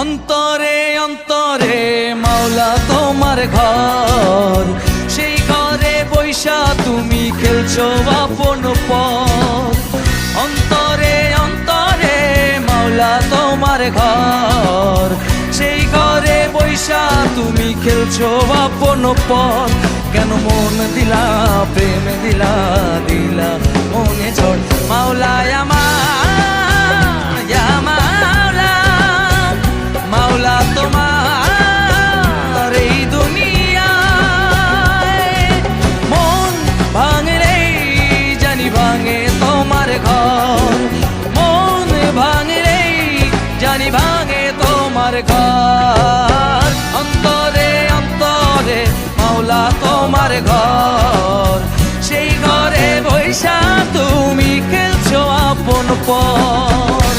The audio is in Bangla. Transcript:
অন্তরে অন্তরে মাওলা তোমার ঘর। সেই ঘরে বৈশা তুমি খেলছো আপন পর অন্তরে অন্তরে মাওলা তোমার ঘর। সেই ঘরে বৈশা তুমি খেলছো আপন পর কেন মন দিলা, প্রেম দিলা? ঘর। মন ভাঙলে জানি ভাঙে তোমার ঘর। অন্তরে অন্তরে মাওলা তোমার ঘর। সেই ঘরে বৈশা তুমি খেলছো আপন পর